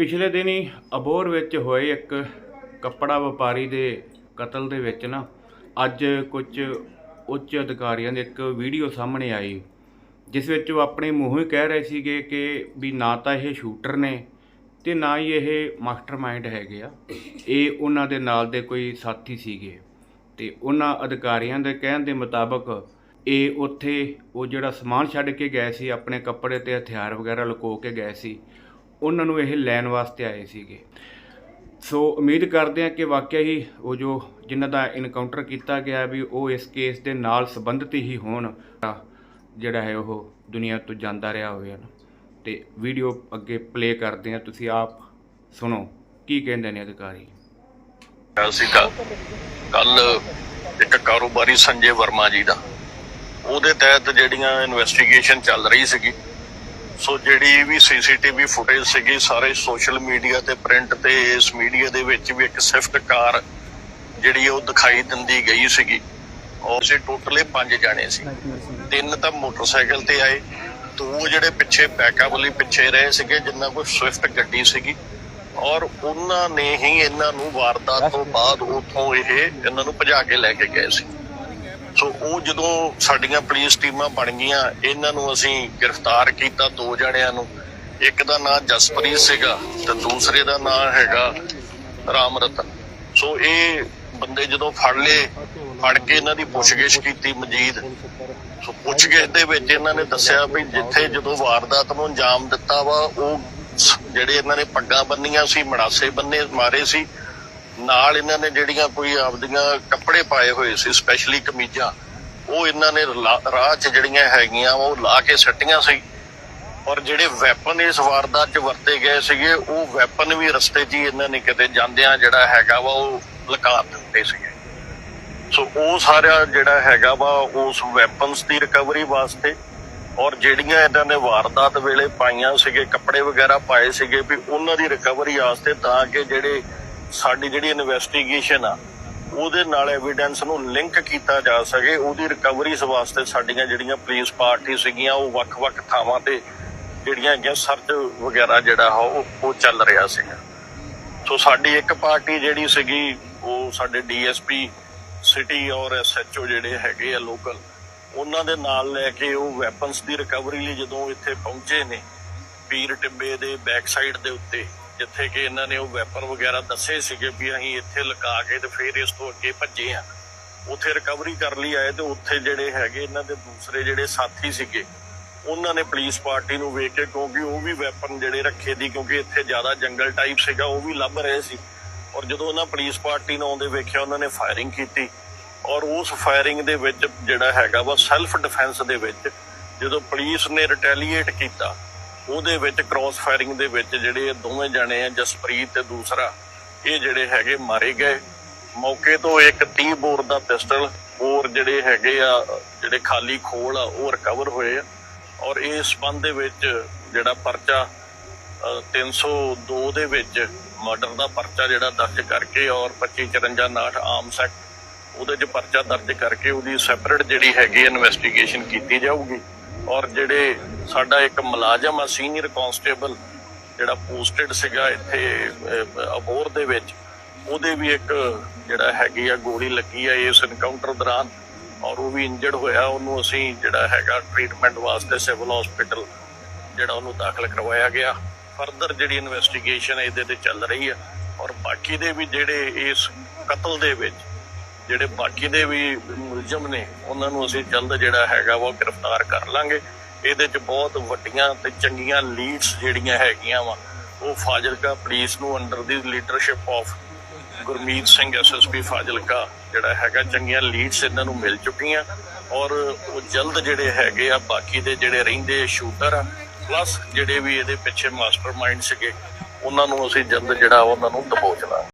ਪਿਛਲੇ ਦਿਨੀ ਅਬੋਰ ਵਿੱਚ ਹੋਏ ਇੱਕ ਕੱਪੜਾ ਵਪਾਰੀ ਦੇ ਕਤਲ ਦੇ ਵਿੱਚ ਨਾ, ਅੱਜ ਕੁਝ ਉੱਚ ਅਧਿਕਾਰੀਆਂ ਦੀ ਇੱਕ ਵੀਡੀਓ ਸਾਹਮਣੇ ਆਈ, ਜਿਸ ਵਿੱਚ ਉਹ ਆਪਣੇ ਮੂੰਹੋਂ ਹੀ ਕਹਿ ਰਹੇ ਸੀਗੇ ਕਿ ਵੀ ਨਾ ਤਾਂ ਇਹ ਸ਼ੂਟਰ ਨੇ ਤੇ ਨਾ ਹੀ ਇਹ ਮਾਸਟਰਮਾਈਂਡ ਹੈਗੇ ਆ। ਇਹ ਉਹਨਾਂ ਦੇ ਨਾਲ ਦੇ ਕੋਈ ਸਾਥੀ ਸੀਗੇ ਤੇ ਉਹਨਾਂ ਅਧਿਕਾਰੀਆਂ ਦੇ ਕਹਿਣ ਦੇ ਮੁਤਾਬਕ ਇਹ ਉੱਥੇ ਉਹ ਜਿਹੜਾ ਸਮਾਨ ਛੱਡ ਕੇ ਗਏ ਸੀ, ਆਪਣੇ ਕੱਪੜੇ ਤੇ ਹਥਿਆਰ ਵਗੈਰਾ ਲੁਕੋ ਕੇ ਗਏ ਸੀ ਉਹਨਾਂ ਨੂੰ ਇਹ ਲੈਣ ਵਾਸਤੇ ਆਏ ਸੀਗੇ। ਸੋ ਉਮੀਦ ਕਰਦੇ ਹਾਂ ਕਿ ਵਾਕਿਆ ਹੀ ਉਹ ਜੋ ਜਿਨ੍ਹਾਂ ਦਾ ਇਨਕਾਊਂਟਰ ਕੀਤਾ ਗਿਆ ਵੀ ਉਹ ਇਸ ਕੇਸ ਦੇ ਨਾਲ ਸੰਬੰਧਿਤ ਹੀ ਹੋਣ, ਜਿਹੜਾ ਹੈ ਉਹ ਦੁਨੀਆ ਤੋਂ ਜਾਂਦਾ ਰਿਹਾ ਹੋਵੇ। ਨਾ ਤੇ ਵੀਡੀਓ ਅੱਗੇ ਪਲੇ ਕਰਦੇ ਹਾਂ। ਤੁਸੀਂ ਆਪ ਸੁਣੋ, ਕੀ ਕਹਿੰਦੇ ਨੇ ਅਧਿਕਾਰੀ? ਸੀਗਾ ਕੱਲ ਇੱਕ ਕਾਰੋਬਾਰੀ ਸੰਜੇ ਵਰਮਾ ਜੀ ਦਾ। ਉਹਦੇ ਤਹਿਤ ਜਿਹੜੀਆਂ ਇਨਵੈਸਟੀਗੇਸ਼ਨ ਚੱਲ ਰਹੀ ਸੀਗੀ ਸੋ ਜਿਹੜੀ ਵੀ ਸੀਸੀਟੀਵੀ ਫੁਟੇਜ ਸੀਗੀ, ਸਾਰੇ ਸੋਸ਼ਲ ਮੀਡੀਆ ਤੇ ਪ੍ਰਿੰਟ ਤੇ ਇਸ ਮੀਡੀਆ ਦੇ ਵਿੱਚ ਵੀ ਇੱਕ ਸਵਿਫਟ ਕਾਰ ਜਿਹੜੀ ਉਹ ਦਿਖਾਈ ਦਿੰਦੀ ਗਈ ਸੀਗੀ। ਔਰ ਸੇ ਟੋਟਲੇ ਪੰਜ ਜਾਣੇ ਸੀ। ਤਿੰਨ ਤਾਂ ਮੋਟਰਸਾਈਕਲ ਤੇ ਆਏ। ਦੋ ਜਿਹੜੇ ਪਿੱਛੇ ਬੈਕਅਪ ਲਈ ਪਿੱਛੇ ਰਹੇ ਸੀਗੇ, ਜਿੰਨਾ ਕੋਈ ਸਵਿਫਟ ਗੱਡੀ ਸੀਗੀ। ਔਰ ਉਹਨਾਂ ਨੇ ਹੀ ਇਹਨਾਂ ਨੂੰ ਵਾਰਦਾਤ ਤੋਂ ਬਾਅਦ ਉਥੋਂ ਇਹ ਇਹਨਾਂ ਨੂੰ ਭਜਾ ਕੇ ਲੈ ਕੇ ਗਏ ਸੀ। ਸੋ ਉਹ ਜਦੋਂ ਸਾਡੀਆਂ ਪੁਲਿਸ ਟੀਮਾਂ ਬਣ ਗਈਆਂ, ਇਹਨਾਂ ਨੂੰ ਅਸੀਂ ਗ੍ਰਿਫਤਾਰ ਕੀਤਾ ਦੋ ਜਣਿਆਂ ਨੂੰ। ਇੱਕ ਦਾ ਨਾਮ ਜਸਪ੍ਰੀਤ ਸੀਗਾ ਤੇ ਦੂਸਰੇ ਦਾ ਨਾਮ ਹੈਗਾ ਰਾਮ ਰਤਨ। ਸੋ ਇਹ ਬੰਦੇ ਜਦੋਂ ਫੜ ਲਏ, ਫੜ ਕੇ ਇਹਨਾਂ ਦੀ ਪੁੱਛਗਿੱਛ ਕੀਤੀ ਮਜੀਦ। ਸੋ ਪੁੱਛਗਿੱਛ ਦੇ ਵਿੱਚ ਇਹਨਾਂ ਨੇ ਦੱਸਿਆ ਵੀ ਜਿੱਥੇ ਜਦੋਂ ਵਾਰਦਾਤ ਨੂੰ ਅੰਜਾਮ ਦਿੱਤਾ ਵਾ, ਉਹ ਜਿਹੜੇ ਇਹਨਾਂ ਨੇ ਪੱਗਾਂ ਬੰਨੀਆਂ ਸੀ, ਮੜਾਸੇ ਬੰਨੇ ਮਾਰੇ ਸੀ ਨਾਲ ਇਹਨਾਂ ਨੇ ਜਿਹੜੀਆਂ ਕੋਈ ਆਪਦੀਆਂ ਕੱਪੜੇ ਪਾਏ ਹੋਏ ਸੀ ਸਪੈਸ਼ਲੀ ਕਮੀਜ਼ਾਂ, ਉਹ ਇਹਨਾਂ ਨੇ ਰਾਹ 'ਚ ਜਿਹੜੀਆਂ ਹੈਗੀਆਂ, ਉਹ ਲਾ ਕੇ ਸੱਟੀਆਂ ਸੀ। ਔਰ ਜਿਹੜੇ ਵੈਪਨ ਇਸ ਵਾਰਦਾਤ 'ਚ ਵਰਤੇ ਗਏ ਸੀਗੇ, ਉਹ ਵੈਪਨ ਵੀ ਰਸਤੇ 'ਚ ਹੀ ਇਹਨਾਂ ਨੇ ਕਿਤੇ ਜਾਂਦਿਆਂ ਜਿਹੜਾ ਹੈਗਾ ਵਾ, ਉਹ ਲੁਕਾ ਦਿੱਤੇ ਸੀਗੇ। ਸੋ ਉਹ ਸਾਰਾ ਜਿਹੜਾ ਹੈਗਾ ਵਾ, ਉਸ ਵੈਪਨਸ ਦੀ ਰਿਕਵਰੀ ਵਾਸਤੇ ਔਰ ਜਿਹੜੀਆਂ ਇਹਨਾਂ ਨੇ ਵਾਰਦਾਤ ਵੇਲੇ ਪਾਈਆਂ ਸੀਗੇ, ਕੱਪੜੇ ਵਗੈਰਾ ਪਾਏ ਸੀਗੇ, ਵੀ ਉਹਨਾਂ ਦੀ ਰਿਕਵਰੀ ਵਾਸਤੇ ਤਾਂ ਕਿ ਜਿਹੜੇ ਸਾਡੀ ਜਿਹੜੀ ਇਨਵੈਸਟੀਗੇਸ਼ਨ ਆ, ਉਹਦੇ ਨਾਲ ਐਵੀਡੈਂਸ ਨੂੰ ਲਿੰਕ ਕੀਤਾ ਜਾ ਸਕੇ, ਉਹਦੀ ਰਿਕਵਰੀ ਵਾਸਤੇ ਸਾਡੀਆਂ ਜਿਹੜੀਆਂ ਪੁਲਿਸ ਪਾਰਟੀ ਸੀਗੀਆਂ, ਉਹ ਵੱਖ-ਵੱਖ ਥਾਵਾਂ ਤੇ ਜਿਹੜੀਆਂ ਹੈਗੀਆਂ ਸਰਚ ਵਗੈਰਾ ਜਿਹੜਾ ਉਹ ਉਹ ਚੱਲ ਰਿਹਾ ਸੀਗਾ। ਸੋ ਸਾਡੀ ਇੱਕ ਪਾਰਟੀ ਜਿਹੜੀ ਸੀਗੀ, ਉਹ ਸਾਡੇ ਡੀਐਸਪੀ ਸਿਟੀ ਔਰ ਐਸਐਚਓ ਜਿਹੜੇ ਹੈਗੇ ਆ ਲੋਕਲ ਉਹਨਾਂ ਦੇ ਨਾਲ ਲੈ ਕੇ ਉਹ ਵੈਪਨਸ ਦੀ ਰਿਕਵਰੀ ਲਈ ਜਦੋਂ ਇੱਥੇ ਪਹੁੰਚੇ ਨੇ, ਪੀਰ ਟਿੱਬੇ ਦੇ ਬੈਕ ਸਾਈਡ ਦੇ ਉੱਤੇ ਜਿੱਥੇ ਕਿ ਇਹਨਾਂ ਨੇ ਉਹ ਵੈਪਨ ਵਗੈਰਾ ਦੱਸੇ ਸੀਗੇ ਵੀ ਅਸੀਂ ਇੱਥੇ ਲੁਕਾ ਕੇ ਤੇ ਫਿਰ ਇਸ ਤੋਂ ਅੱਗੇ ਭੱਜੇ ਆ ਉੱਥੇ ਰਿਕਵਰੀ ਕਰ ਲਈ ਆਏ ਤੇ ਉੱਥੇ ਜਿਹੜੇ ਹੈਗੇ ਇਹਨਾਂ ਦੇ ਦੂਸਰੇ ਜਿਹੜੇ ਸਾਥੀ ਸੀਗੇ, ਉਹਨਾਂ ਨੇ ਪੁਲਿਸ ਪਾਰਟੀ ਨੂੰ ਵੇਖ ਕੇ ਕਿਉਂਕਿ ਉਹ ਵੀ ਵੈਪਨ ਜਿਹੜੇ ਰੱਖੇ ਦੀ ਕਿਉਂਕਿ ਇੱਥੇ ਜ਼ਿਆਦਾ ਜੰਗਲ ਟਾਈਪ ਸੀਗਾ, ਉਹ ਵੀ ਲੱਭ ਰਹੇ ਸੀ। ਔਰ ਜਦੋਂ ਉਹਨਾਂ ਪੁਲਿਸ ਪਾਰਟੀ ਨੂੰ ਆਉਂਦੇ ਵੇਖਿਆ, ਉਹਨਾਂ ਨੇ ਫਾਇਰਿੰਗ ਕੀਤੀ। ਔਰ ਉਸ ਫਾਇਰਿੰਗ ਦੇ ਵਿੱਚ ਜਿਹੜਾ ਹੈਗਾ ਵਾ ਸੈਲਫ ਡਿਫੈਂਸ ਦੇ ਵਿੱਚ ਜਦੋਂ ਪੁਲਿਸ ਨੇ ਰਿਟੈਲੀਏਟ ਕੀਤਾ ਉਹਦੇ ਵਿੱਚ ਕ੍ਰਾਸ ਫਾਇਰਿੰਗ ਦੇ ਵਿੱਚ ਜਿਹੜੇ ਇਹ ਦੋਵੇਂ ਜਣੇ ਆ ਜਸਪ੍ਰੀਤ ਤੇ ਦੂਸਰਾ ਇਹ ਜਿਹੜੇ ਹੈਗੇ ਮਾਰੇ ਗਏ। ਮੌਕੇ ਤੋਂ ਇੱਕ 30 ਬੋਰ ਦਾ ਪਿਸਟਲ ਹੋਰ ਜਿਹੜੇ ਹੈਗੇ ਆ ਜਿਹੜੇ ਖਾਲੀ ਖੋਲ ਆ ਉਹ ਰਿਕਵਰ ਹੋਏ ਆ। ਔਰ ਇਸ ਸੰਬੰਧ ਦੇ ਵਿੱਚ ਜਿਹੜਾ ਪਰਚਾ ਅ, 302 ਦੇ ਵਿੱਚ ਮਰਡਰ ਦਾ ਪਰਚਾ ਜਿਹੜਾ ਦਰਜ ਕਰਕੇ ਔਰ 2554 ਆਮ ਸੈਕਟ ਉਹਦੇ 'ਚ ਪਰਚਾ ਦਰਜ ਕਰਕੇ ਉਹਦੀ ਸੈਪਰੇਟ ਜਿਹੜੀ ਹੈਗੀ ਇਨਵੈਸਟੀਗੇਸ਼ਨ ਕੀਤੀ ਜਾਊਗੀ। ਔਰ ਜਿਹੜੇ ਸਾਡਾ ਇੱਕ ਮੁਲਾਜ਼ਮ ਆ ਸੀਨੀਅਰ ਕਾਂਸਟੇਬਲ ਜਿਹੜਾ ਪੋਸਟਡ ਸੀਗਾ ਇੱਥੇ ਅਬੋਰ ਦੇ ਵਿੱਚ, ਉਹਦੇ ਵੀ ਇੱਕ ਜਿਹੜਾ ਹੈਗੀ ਆ, ਗੋਲੀ ਲੱਗੀ ਆ ਇਸ ਇਨਕਾਊਂਟਰ ਦੌਰਾਨ ਔਰ ਉਹ ਵੀ ਇੰਜਰਡ ਹੋਇਆ। ਉਹਨੂੰ ਅਸੀਂ ਜਿਹੜਾ ਹੈਗਾ ਟ੍ਰੀਟਮੈਂਟ ਵਾਸਤੇ ਸਿਵਲ ਹਸਪੀਟਲ ਜਿਹੜਾ ਉਹਨੂੰ ਦਾਖਲ ਕਰਵਾਇਆ ਗਿਆ। ਫਰਦਰ ਜਿਹੜੀ ਇਨਵੈਸਟੀਗੇਸ਼ਨ ਇਹਦੇ ਤੇ ਚੱਲ ਰਹੀ ਆ। ਔਰ ਬਾਕੀ ਦੇ ਵੀ ਜਿਹੜੇ ਇਸ ਕਤਲ ਦੇ ਵਿੱਚ ਜਿਹੜੇ ਬਾਕੀ ਦੇ ਵੀ ਮੁਲਜ਼ਮ ਨੇ, ਉਹਨਾਂ ਨੂੰ ਅਸੀਂ ਜਲਦ ਜਿਹੜਾ ਹੈਗਾ ਵਾ ਉਹ ਗ੍ਰਿਫਤਾਰ ਕਰ ਲਾਂਗੇ। ਇਹਦੇ ਚ ਬਹੁਤ ਵੱਡੀਆਂ ਤੇ ਚੰਗੀਆਂ ਲੀਡਸ ਜਿਹੜੀਆਂ ਹੈਗੀਆਂ ਵਾ, ਉਹ ਫਾਜ਼ਿਲਕਾ ਪੁਲਿਸ ਨੂੰ under the leadership of Gurmeet Singh SSP Fazilka ਜਿਹੜਾ ਹੈਗਾ, ਚੰਗੀਆਂ ਲੀਡਸ ਇਹਨਾਂ ਨੂੰ ਮਿਲ ਚੁੱਕੀਆਂ। ਔਰ ਉਹ ਜਲਦ ਜਿਹੜੇ ਹੈਗੇ ਆ, ਬਾਕੀ ਦੇ ਜਿਹੜੇ ਰਹਿੰਦੇ ਸ਼ੂਟਰ ਆ ਪਲੱਸ ਜਿਹੜੇ ਵੀ ਇਹਦੇ ਪਿੱਛੇ ਮਾਸਟਰਮਾਈਂਡ ਸੀਗੇ, ਉਹਨਾਂ ਨੂੰ ਅਸੀਂ ਜਲਦ ਜਿਹੜਾ ਉਹਨਾਂ ਨੂੰ ਦਬੋਚ ਲਾਂਗੇ।